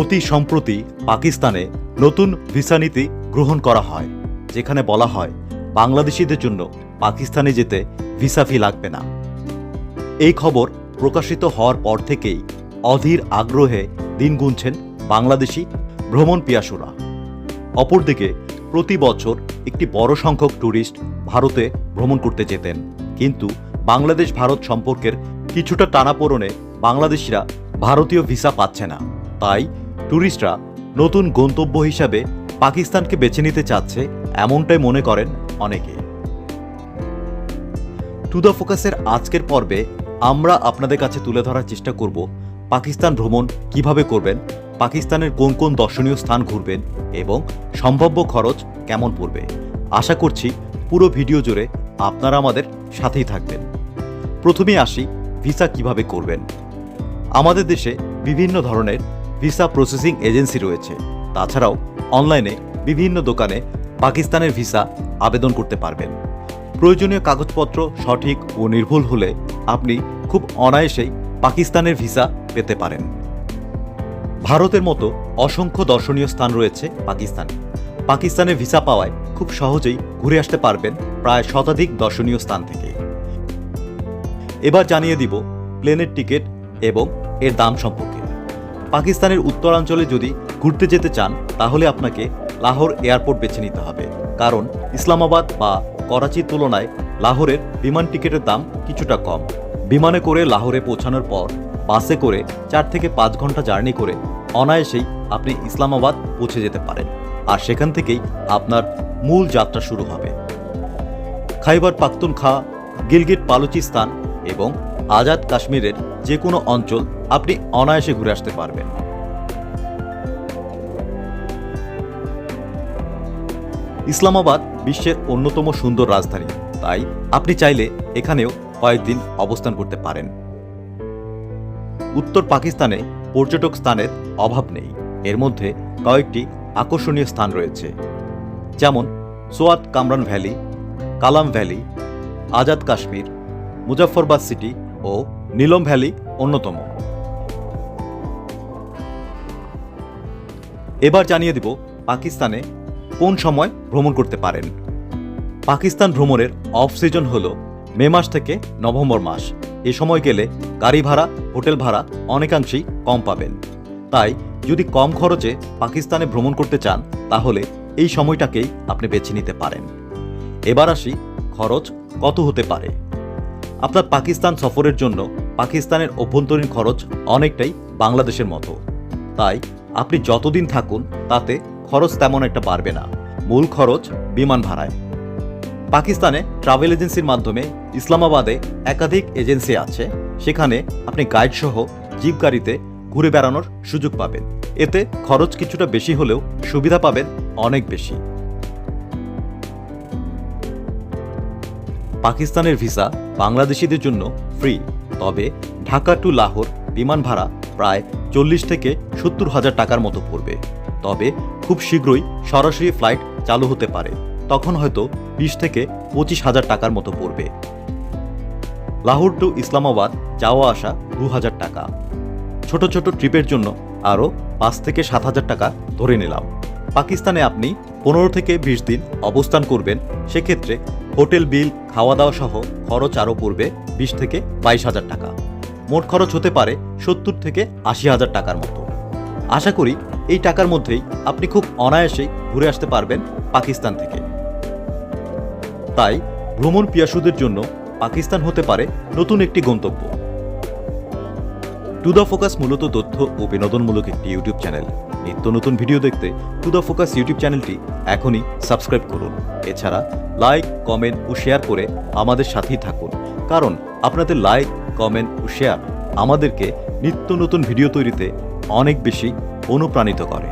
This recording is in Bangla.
অতি সম্প্রতি পাকিস্তানে নতুন ভিসা নীতি গ্রহণ করা হয়, যেখানে বলা হয়, বাংলাদেশিদের জন্য পাকিস্তানে যেতে ভিসা ফি লাগবে না। এই খবর প্রকাশিত হওয়ার পর থেকেই অধীর আগ্রহে দিন গুনছেন বাংলাদেশি ভ্রমণ পিয়াসুরা। অপরদিকে, প্রতি বছর একটি বড় সংখ্যক ট্যুরিস্ট ভারতে ভ্রমণ করতে যেতেন, কিন্তু বাংলাদেশ ভারত সম্পর্কের কিছুটা টানাপোড়নে বাংলাদেশিরা ভারতীয় ভিসা পাচ্ছে না। তাই ট্যুরিস্টরা নতুন গন্তব্য হিসাবে পাকিস্তানকে বেছে নিতে চাচ্ছে এমনটাই মনে করেন অনেকে। টু দ্য ফোকাসের আজকের পর্বে আমরা আপনাদের কাছে তুলে ধরার চেষ্টা করব পাকিস্তান ভ্রমণ কীভাবে করবেন, পাকিস্তানের কোন কোন দর্শনীয় স্থান ঘুরবেন এবং সম্ভাব্য খরচ কেমন পড়বে। আশা করছি পুরো ভিডিও জুড়ে আপনারা আমাদের সাথেই থাকবেন। প্রথমে আসি ভিসা কীভাবে করবেন। আমাদের দেশে বিভিন্ন ধরনের ভিসা প্রসেসিং এজেন্সি রয়েছে। তাছাড়াও অনলাইনে বিভিন্ন দোকানে পাকিস্তানের ভিসা আবেদন করতে পারবেন। প্রয়োজনীয় কাগজপত্র সঠিক ও নির্ভুল হলে আপনি খুব অনায়াসেই পাকিস্তানের ভিসা পেতে পারেন। ভারতের মতো অসংখ্য দর্শনীয় স্থান রয়েছে পাকিস্তানে। পাকিস্তানের ভিসা পাওয়ায় খুব সহজেই ঘুরে আসতে পারবেন প্রায় শতাধিক দর্শনীয় স্থান থেকে। এবার জানিয়ে দিব প্লেনের টিকিট এবং এর দাম সম্পর্কে। পাকিস্তানের উত্তরাঞ্চলে যদি ঘুরতে যেতে চান, তাহলে আপনাকে লাহোর এয়ারপোর্ট বেছে নিতে হবে। কারণ ইসলামাবাদ বা করাচির তুলনায় লাহোরের বিমান টিকিটের দাম কিছুটা কম। বিমানে করে লাহোরে পৌঁছানোর পর, বাসে করে চার থেকে পাঁচ ঘণ্টা জার্নি করে অনায়াসেই আপনি ইসলামাবাদ পৌঁছে যেতে পারেন। আর সেখান থেকেই আপনার মূল যাত্রা শুরু হবে। খাইবার পাখতুনখা, গিলগিট বালুচিস্তান এবং আজাদ কাশ্মীরের যে কোনো অঞ্চল আপনি অনায়াসে ঘুরে আসতে পারবেন। ইসলামাবাদ বিশ্বের অন্যতম সুন্দর রাজধানী। তাই আপনি চাইলে এখানেও কয়েকদিন অবস্থান করতে পারেন। উত্তর পাকিস্তানে পর্যটক স্থানের অভাব নেই। এর মধ্যে কয়েকটি আকর্ষণীয় স্থান রয়েছে। যেমন Swat Kamran valley, Kalam valley, Azad Kashmir Muzaffarabad city ও নীলম ভ্যালি অন্যতম। এবার জানিয়ে দিব পাকিস্তানে কোন সময় ভ্রমণ করতে পারেন। পাকিস্তান ভ্রমণের অফ সিজন হল মে মাস থেকে নভেম্বর মাস। এ সময় গেলে গাড়ি ভাড়া, হোটেল ভাড়া অনেকাংশেই কম পাবেন। তাই যদি কম খরচে পাকিস্তানে ভ্রমণ করতে চান, তাহলে এই সময়টাকেই আপনি বেছে নিতে পারেন। এবার আসি খরচ কত হতে পারে। আপনার পাকিস্তান সফরের জন্য পাকিস্তানের অভ্যন্তরীণ খরচ অনেকটাই বাংলাদেশের মতো। তাই আপনি যতদিন থাকুন, তাতে খরচ তেমন একটা বাড়বে না। মূল খরচ বিমান ভাড়ায়। পাকিস্তানে ট্রাভেল এজেন্সির মাধ্যমে ইসলামাবাদে একাধিক এজেন্সি আছে। সেখানে আপনি গাইড সহ জিপ গাড়িতে ঘুরে বেড়ানোর সুযোগ পাবেন। এতে খরচ কিছুটা বেশি হলেও সুবিধা পাবেন অনেক বেশি। পাকিস্তানের ভিসা বাংলাদেশিদের জন্য ফ্রি। তবে ঢাকা টু লাহোর বিমান ভাড়া প্রায় চল্লিশ থেকে সত্তর হাজার টাকার মতো পড়বে। তবে খুব শীঘ্রই সরাসরি ফ্লাইট চালু হতে পারে। তখন হয়তো বিশ থেকে পঁচিশ হাজার টাকার মতো পড়বে। লাহোর টু ইসলামাবাদ যাওয়া আসা দু হাজার টাকা। ছোট ছোট ট্রিপের জন্য আরও পাঁচ থেকে সাত হাজার টাকা ধরে নিলাম। পাকিস্তানে আপনি পনেরো থেকে বিশ দিন অবস্থান করবেন, সেক্ষেত্রে হোটেল বিল খাওয়া দাওয়া সহ খরচ আরও পড়বে বিশ থেকে বাইশ হাজার টাকা। মোট খরচ হতে পারে সত্তর থেকে আশি হাজার টাকার মতো। আশা করি এই টাকার মধ্যেই আপনি খুব অনায়াসেই ঘুরে আসতে পারবেন পাকিস্তান থেকে। তাই ভ্রমণ পিয়াসুদের জন্য পাকিস্তান হতে পারে নতুন একটি গন্তব্য। টু দ্য ফোকাস মূলত তথ্য ও বিনোদনমূলক একটি ইউটিউব চ্যানেল। নিত্য নতুন ভিডিও দেখতে টু দ্য ফোকাস ইউটিউব চ্যানেলটি এখনই সাবস্ক্রাইব করুন। এছাড়া লাইক, কমেন্ট ও শেয়ার করে আমাদের সাথেই থাকুন। কারণ আপনাদের লাইক, কমেন্ট ও শেয়ার আমাদেরকে নিত্য নতুন ভিডিও তৈরিতে অনেক বেশি অনুপ্রাণিত করে।